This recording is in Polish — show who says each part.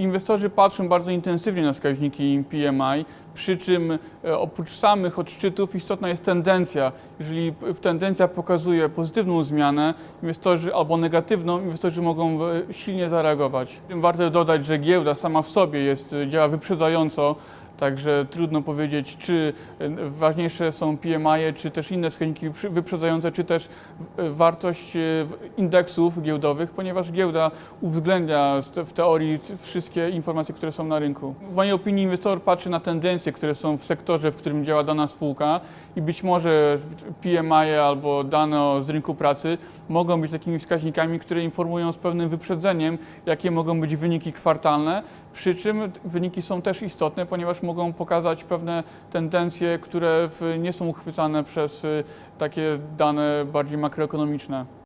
Speaker 1: Inwestorzy patrzą bardzo intensywnie na wskaźniki PMI, przy czym e, oprócz samych odczytów istotna jest tendencja. Jeżeli tendencja pokazuje pozytywną zmianę, inwestorzy albo negatywną, inwestorzy mogą e, silnie zareagować. Warto dodać, że giełda sama w sobie jest, e, działa wyprzedzająco, Także trudno powiedzieć, czy e, ważniejsze są PMI, czy też inne wskaźniki wyprzedzające, czy też e, wartość e, indeksów giełdowych, ponieważ giełda uwzględnia w teorii wszystkie informacje, które są na rynku. W mojej opinii inwestor patrzy na tendencje, które są w sektorze, w którym działa dana spółka i być może PMI albo dane z rynku pracy mogą być takimi wskaźnikami, które informują z pewnym wyprzedzeniem, jakie mogą być wyniki kwartalne, przy czym wyniki są też istotne, ponieważ mogą pokazać pewne tendencje, które nie są uchwycane przez y, takie dane bardziej makroekonomiczne.